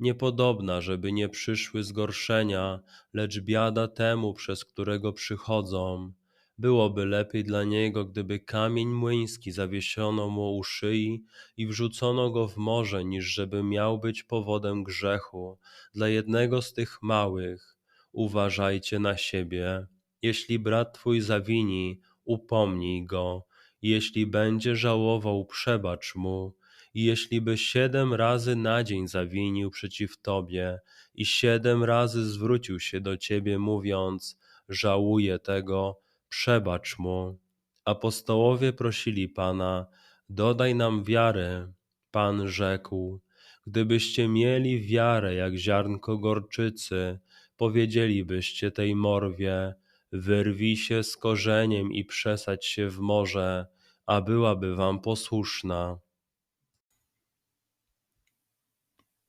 niepodobna, żeby nie przyszły zgorszenia, lecz biada temu, przez którego przychodzą. Byłoby lepiej dla niego, gdyby kamień młyński zawieszono mu u szyi i wrzucono go w morze, niż żeby miał być powodem grzechu dla jednego z tych małych. Uważajcie na siebie. Jeśli brat twój zawini, upomnij go. Jeśli będzie żałował, przebacz mu i jeśli by siedem razy na dzień zawinił przeciw Tobie i siedem razy zwrócił się do Ciebie, mówiąc: Żałuję tego, przebacz mu. Apostołowie prosili Pana: Dodaj nam wiary. Pan rzekł: Gdybyście mieli wiarę jak ziarnko gorczycy, powiedzielibyście tej morwie: Wyrwij się z korzeniem i przesadź się w morze, a byłaby wam posłuszna.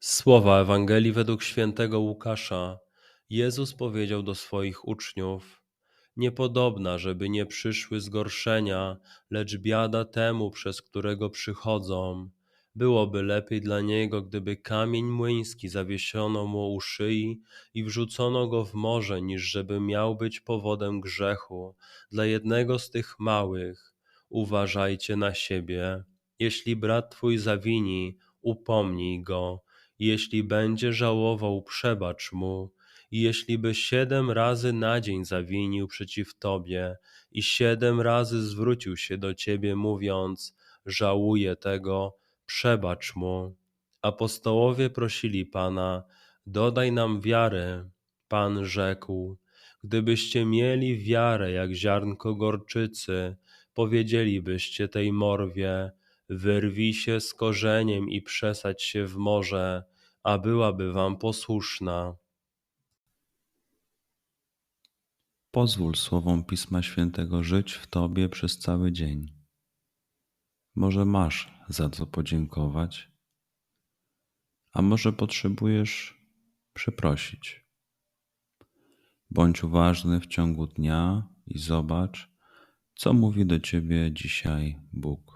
Słowa Ewangelii według świętego Łukasza. Jezus powiedział do swoich uczniów: Niepodobna, żeby nie przyszły zgorszenia, lecz biada temu, przez którego przychodzą. Byłoby lepiej dla niego, gdyby kamień młyński zawieszono mu u szyi i wrzucono go w morze, niż żeby miał być powodem grzechu dla jednego z tych małych. Uważajcie na siebie. Jeśli brat twój zawini, upomnij go jeśli będzie żałował, przebacz mu, i jeśli by siedem razy na dzień zawinił przeciw tobie i siedem razy zwrócił się do ciebie, mówiąc: Żałuję tego, przebacz mu. Apostołowie prosili Pana: Dodaj nam wiary. Pan rzekł: Gdybyście mieli wiarę jak ziarnko gorczycy, powiedzielibyście tej morwie: Wyrwij się z korzeniem i przesadź się w morze, a byłaby wam posłuszna. Pozwól słowom Pisma Świętego żyć w Tobie przez cały dzień. Może masz za co podziękować, a może potrzebujesz przeprosić. Bądź uważny w ciągu dnia i zobacz, co mówi do Ciebie dzisiaj Bóg.